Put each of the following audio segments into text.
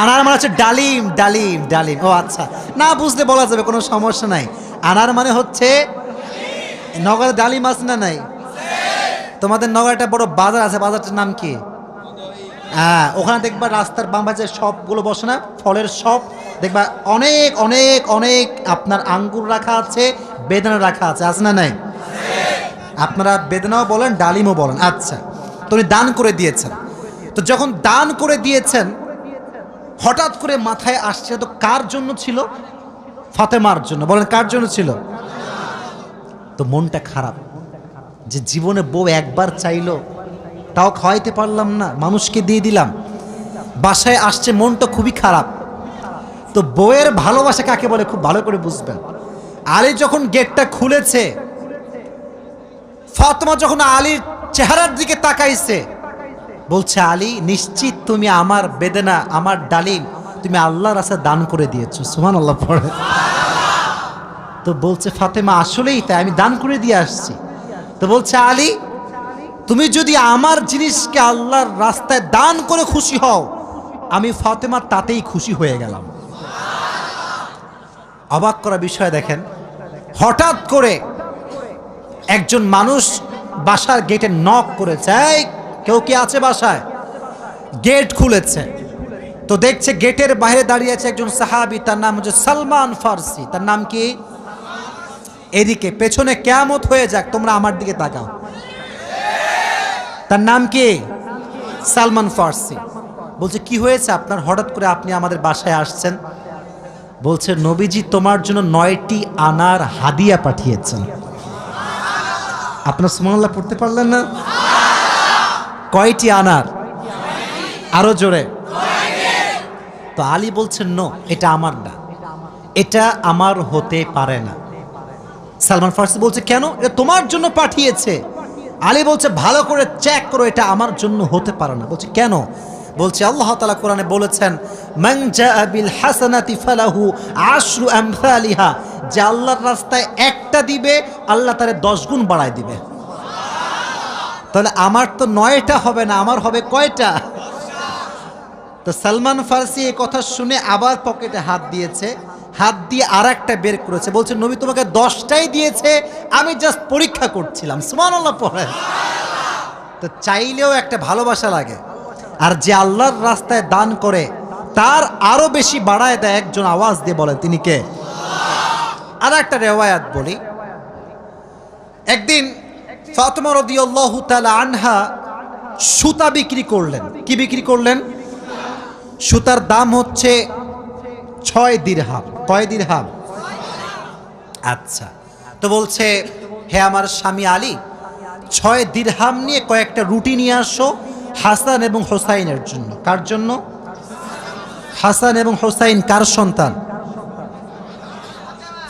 আনার মানে হচ্ছে ডালিম ডালিম ডালিম। ও আচ্ছা না বুঝতে বলা যাবে, কোনো সমস্যা নাই। আনার মানে হচ্ছে, নগরে ডালিম আছে না নাই? তোমাদের নগরে একটা বড় বাজার আছে, বাজারটার নাম কি? হ্যাঁ ওখানে দেখবা রাস্তার বাম পাশে সবগুলো বসে না, ফলের সব। দেখবা অনেক অনেক অনেক আপনার আঙ্গুর রাখা আছে, বেদানা রাখা আছে আছে না নাই? আপনারা বেদনাও বলেন, ডালিমও বলেন। আচ্ছা তো উনি দান করে দিয়েছেন। তো যখন দান করে দিয়েছেন হঠাৎ করে মাথায় আসছে তো কার জন্য ছিল? ফাতেমার জন্য। বলেন, কার জন্য ছিল? তো মনটা খারাপ যে জীবনে বউ একবার চাইলো, তাও খাওয়াইতে পারলাম না, মানুষকে দিয়ে দিলাম। বাসায় আসছে, মনটা খুবই খারাপ। তো বউয়ের ভালোবাসা কাকে বলে? খুব ভালো করে বুঝবেন। আলী যখন গেটটা খুলেছে, ফাতেমা যখন আলীর চেহারার দিকে তাকাইছে বলছে, আলী, নিশ্চিত তুমি আমার বেদনা, আমার ডালিম, তুমি আল্লাহর রাস্তায় দান করে দিয়েছ। সুমান আল্লাহ পড়ে। তো বলছে, ফাতেমা, আসলেই তাই, আমি দান করে দিয়ে আসছি। তো বলছে, আলী, তুমি যদি আমার জিনিসকে আল্লাহর রাস্তায় দান করে খুশি হও, আমি ফাতেমা তাতেই খুশি হয়ে গেলাম। অবাক করা বিষয় দেখেন, হঠাৎ করে একজন মানুষ বাসার গেটে নক করেছে কেউ কি আছে বাসায়? গেট খুলেছে। তো দেখছে গেটের বাইরে দাঁড়িয়ে আছে একজন সাহাবি, তার নাম হচ্ছে সালমান ফার্সি। তার নাম কি? এদিকে, পেছনে কেয়ামত হয়ে যাক, তোমরা আমার দিকে তাকাও। তার নাম কি? সালমান ফার্সি। বলছে, কি হয়েছে আপনার? হঠাৎ করে আপনি আমাদের বাসায় আসছেন? বলছে, নবীজি তোমার জন্য নয়টি আনার হাদিয়া পাঠিয়েছেন। আপনার সুমাল্লাহ পড়তে পারলেন না? কয়টি আনার? আরও জোরে। তো আলী বলছেন, নো, এটা আমার না। এটা আমার হতে পারে না। সালমান ফার্সি বলছে, কেন? এটা তোমার জন্য পাঠিয়েছে। আলী বলছে, ভালো করে চেক করো, এটা আমার জন্য হতে পারে না। বলছে, কেন? বলছে, আল্লাহ তালা কোরআনে বলেছেন যে আল্লাহর রাস্তায় একটা দিবে, আল্লাহ তারে দশ গুণ বাড়ায় দিবে। তাহলে আমার তো নয়টা হবে না, আমার হবে কয়টা? তো সালমান ফার্সি এই কথা শুনে আবার পকেটে হাত দিয়েছে, হাত দিয়ে আর একটা বের করেছে, বলছে, নবী তোমাকে দশটাই দিয়েছে, আমি জাস্ট পরীক্ষা করছিলাম। সুমান আল্লাহ পড়ে। তো চাইলেও একটা ভালোবাসা লাগে। আর যে আল্লাহর রাস্তায় দান করে, তার আরও বেশি বাড়ায় দেয় একজন আওয়াজ দিয়ে বলেন, তিনি কে? আর একটা রেওয়ায়াত বলি। একদিন ফাতেমা রাদিয়াল্লাহু তাআলা আনহা সুতা বিক্রি করলেন। কি বিক্রি করলেন? সুতার দাম হচ্ছে ছয় দিরহাম। কয় দিরহাম? আচ্ছা। তো বলছে, হে আমার স্বামী আলী, ছয় দিরহাম নিয়ে কয়েকটা রুটি নিয়ে আসো হাসান এবং হোসাইনের জন্য। কার জন্য? হাসান এবং হোসাইন কার সন্তান?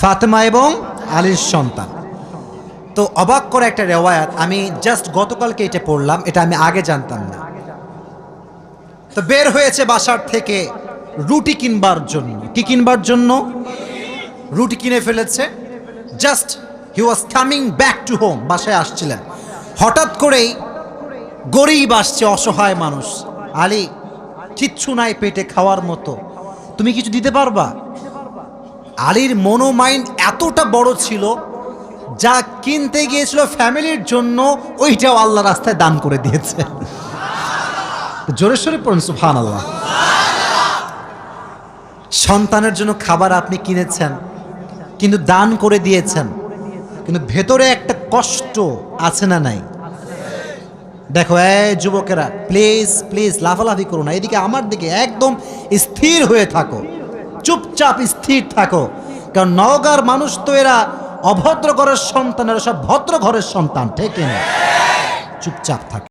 ফাতেমা এবং আলীর সন্তান। তো অবাক করে একটা রেওয়ায়াত, আমি জাস্ট গতকালকে এটা পড়লাম, এটা আমি আগে জানতাম না। তো বের হয়েছে বাসার থেকে রুটি কিনবার জন্য। কি কিনবার জন্য? রুটি কিনে ফেলেছে। Just he was coming back to home বাসায় আসছিলেন। হঠাৎ করেই গরিব আসছে, অসহায় মানুষ। আলী, কিচ্ছু নাই পেটে খাওয়ার মতো। তুমি কিছু দিতে পারবা? আলীর মনো মাইন্ড এতটা বড় ছিল যা কিনতে গিয়েছিল ফ্যামিলির জন্য, ওইটাও আল্লাহ রাস্তায় দান করে দিয়েছে। জোরে সোরে পড়ুন সুফান আল্লাহ সন্তানের জন্য খাবার আপনি কিনেছেন, কিন্তু দান করে দিয়েছেন, কিন্তু ভেতরে একটা কষ্ট আছে না নাই? দেখো, এই যুবকেরা প্লিজ প্লিজ লাফালাফি করো না। এদিকে আমার দিকে একদম স্থির হয়ে থাকো। চুপচাপ স্থির থাকো। কারণ নওগাঁর মানুষ তো এরা অভদ্র ঘরের সন্তানেরা সব ভদ্র ঘরের সন্তান ঠিক চুপচাপ থাকো।